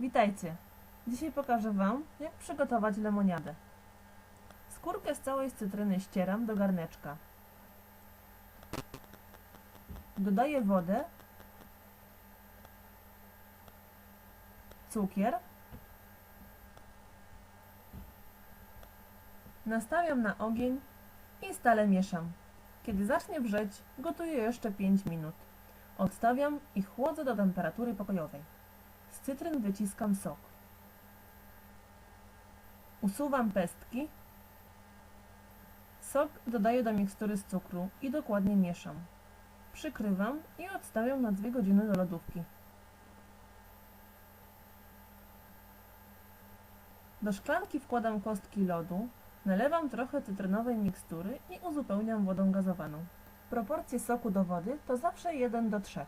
Witajcie! Dzisiaj pokażę Wam, jak przygotować lemoniadę. Skórkę z całej cytryny ścieram do garneczka. Dodaję wodę, cukier, nastawiam na ogień i stale mieszam. Kiedy zacznie wrzeć, gotuję jeszcze 5 minut. Odstawiam i chłodzę do temperatury pokojowej. Z cytryn wyciskam sok. Usuwam pestki. Sok dodaję do mikstury z cukru i dokładnie mieszam. Przykrywam i odstawiam na 2 godziny do lodówki. Do szklanki wkładam kostki lodu, nalewam trochę cytrynowej mikstury i uzupełniam wodą gazowaną. Proporcje soku do wody to zawsze 1 do 3.